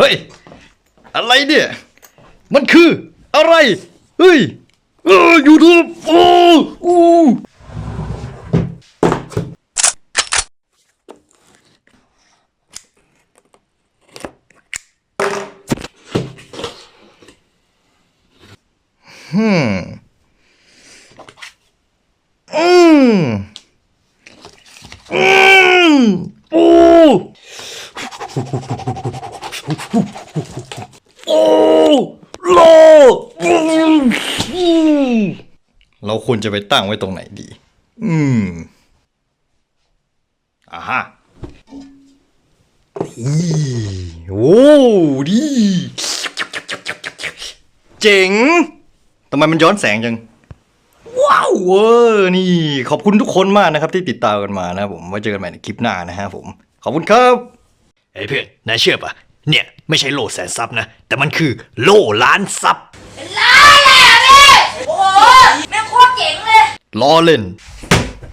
ฮ้ย อะไรเนี่ย มันคืออะไร เฮ้ยเออยูทูบโอ้อู้ฮึมอืมอืม โอ้โอ้โลเราควรจะไปตั้งไว้ตรงไหนดี อืมอ่าฮะนี่โอ้ดีเจ๋งทำไมมันย้อนแสงจัง ว้าวเวอนี่ ขอบคุณทุกคนมากนะครับที่ติดตามกันมานะครับผมไว้เจอกันใหม่ในคลิปหน้านะฮะผม ขอบคุณครับ เฮ้ยเพื่อนนายเชื่อปะเนี่ยไม่ใช่โล่แสนซับนะ แต่มันคือโล่ล้านซับเป็นล้านเลยอะพี่ โอ้โหแม่งโคตรเจ๋งเลยล้อเล่น